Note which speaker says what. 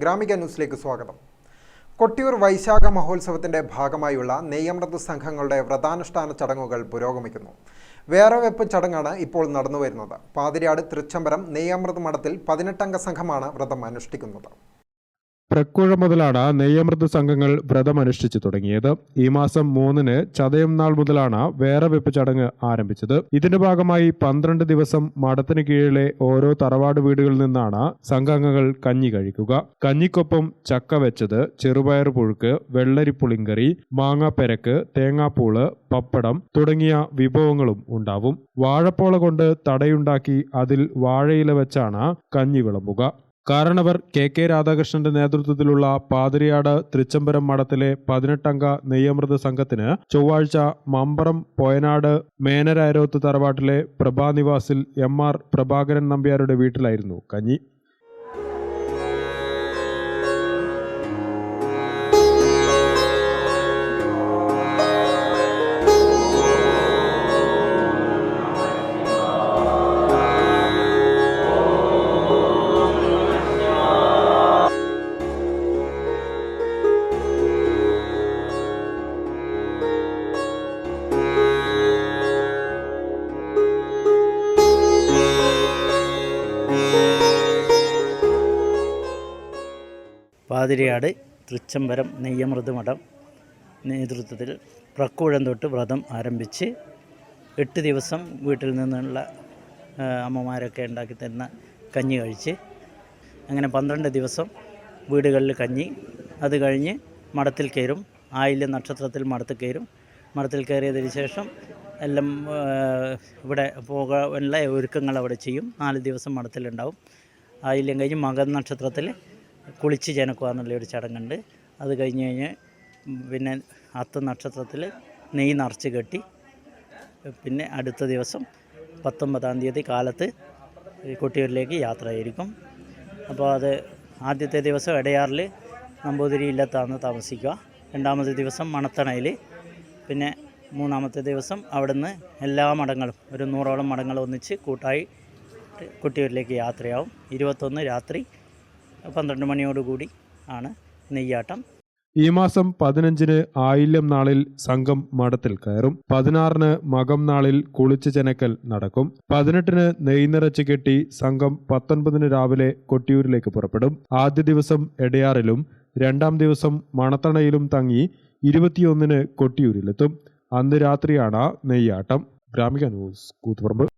Speaker 1: ഗ്രാമിക ന്യൂസിലേക്ക് സ്വാഗതം. കൊട്ടിയൂർ വൈശാഖ മഹോത്സവത്തിന്റെ ഭാഗമായുള്ള നെയ്യമൃത സംഘങ്ങളുടെ വ്രതാനുഷ്ഠാന ചടങ്ങുകൾ പുരോഗമിക്കുന്നു. വേറെ വെപ്പ് ചടങ്ങാണ് ഇപ്പോൾ നടന്നുവരുന്നത്. പാതിരാട് തൃച്ചംബരം നെയ്യമൃത മഠത്തിൽ പതിനെട്ടംഗ സംഘമാണ് വ്രതം അനുഷ്ഠിക്കുന്നത്.
Speaker 2: പ്രക്കുഴ മുതലാണ് നെയ്യമൃത് സംഘങ്ങൾ വ്രതമനുഷ്ഠിച്ചു തുടങ്ങിയത്. ഈ മാസം മൂന്നിന് ചതയം നാൾ മുതലാണ് വേറെ വെപ്പ് ചടങ്ങ് ആരംഭിച്ചത്. ഇതിന്റെ ഭാഗമായി പന്ത്രണ്ട് ദിവസം മഠത്തിന് കീഴിലെ ഓരോ തറവാട് വീടുകളിൽ നിന്നാണ് സംഘാംഗങ്ങൾ കഞ്ഞി കഴിക്കുക. കഞ്ഞിക്കൊപ്പം ചക്ക വെച്ചത് ചെറുപയർ പുഴുക്ക് വെള്ളരി പുളിങ്കറി മാങ്ങാപ്പെരക്ക് തേങ്ങാപ്പൂൾ പപ്പടം തുടങ്ങിയ വിഭവങ്ങളും ഉണ്ടാവും. വാഴപ്പോള കൊണ്ട് തടയുണ്ടാക്കി അതിൽ വാഴയില വെച്ചാണ് കഞ്ഞി വിളമ്പുക. കാരണവർ കെ കെ രാധാകൃഷ്ണന്റെ നേതൃത്വത്തിലുള്ള പാതിരിയാട് തൃച്ചംബരം മഠത്തിലെ പതിനെട്ടംഗ നെയ്യമൃത സംഘത്തിന് ചൊവ്വാഴ്ച മമ്പറം പോയനാട് മേനരായരോത്ത് തറവാട്ടിലെ പ്രഭാനിവാസിൽ എം ആർ പ്രഭാകരൻ നമ്പ്യാരുടെ വീട്ടിലായിരുന്നു കഞ്ഞി.
Speaker 3: പാതിരിയാട് തൃച്ചംബരം നെയ്യമൃത് മഠം നേതൃത്വത്തിൽ പ്രക്കൂഴം തൊട്ട് വ്രതം ആരംഭിച്ച് എട്ട് ദിവസം വീട്ടിൽ നിന്നുള്ള അമ്മമാരൊക്കെ ഉണ്ടാക്കി തരുന്ന കഞ്ഞി കഴിച്ച് അങ്ങനെ പന്ത്രണ്ട് ദിവസം വീടുകളിൽ കഞ്ഞി. അത് കഴിഞ്ഞ് മഠത്തിൽ കയറും. ആയില്യ നക്ഷത്രത്തിൽ മഠത്തിൽ കയറും. മഠത്തിൽ കയറിയതിന് ശേഷം എല്ലാം ഇവിടെ പോകാനുള്ള ഒരുക്കങ്ങൾ അവിടെ ചെയ്യും. നാല് ദിവസം മഠത്തിലുണ്ടാവും. ആയില്യം കഴിഞ്ഞ് മകൻ നക്ഷത്രത്തിൽ കുളിച്ച് ജനക്കുക എന്നുള്ള ഒരു ചടങ്ങുണ്ട്. അത് കഴിഞ്ഞ് കഴിഞ്ഞ് പിന്നെ അത്ത നക്ഷത്രത്തിൽ നെയ് നിറച്ച് കെട്ടി പിന്നെ അടുത്ത ദിവസം പത്തൊമ്പതാം തീയതി കാലത്ത് കൊട്ടിയൂരിലേക്ക് യാത്രയായിരിക്കും. അപ്പോൾ അത് ആദ്യത്തെ ദിവസം ഇടയാറിൽ നമ്പൂതിരി ഇല്ലത്താണ് താമസിക്കുക. രണ്ടാമത്തെ ദിവസം മണത്തണയിൽ പിന്നെ മൂന്നാമത്തെ ദിവസം അവിടുന്ന് എല്ലാ മഠങ്ങളും ഒരു നൂറോളം മഠങ്ങൾ ഒന്നിച്ച് കൂട്ടായി കൊട്ടിയൂരിലേക്ക് യാത്രയാവും. ഇരുപത്തൊന്ന് രാത്രി പന്ത്രണ്ട് മണിയോടുകൂടി ആണ് നെയ്യാട്ടം.
Speaker 2: ഈ മാസം പതിനഞ്ചിന് ആയില്യം നാളിൽ സംഘം മഠത്തിൽ കയറും. പതിനാറിന് മകം നാളിൽ കുളിച്ച് ചെനക്കൽ നടക്കും. പതിനെട്ടിന് നെയ് നിറച്ച് കെട്ടി സംഘം പത്തൊൻപതിന് രാവിലെ കൊട്ടിയൂരിലേക്ക് പുറപ്പെടും. ആദ്യ ദിവസം എടയാറിലും രണ്ടാം ദിവസം മണത്തണയിലും തങ്ങി ഇരുപത്തിയൊന്നിന് കൊട്ടിയൂരിലെത്തും. അന്ന് രാത്രിയാണ് നെയ്യാട്ടം. ഗ്രാമിക ന്യൂസ് കൂത്തുപറമ്പ്.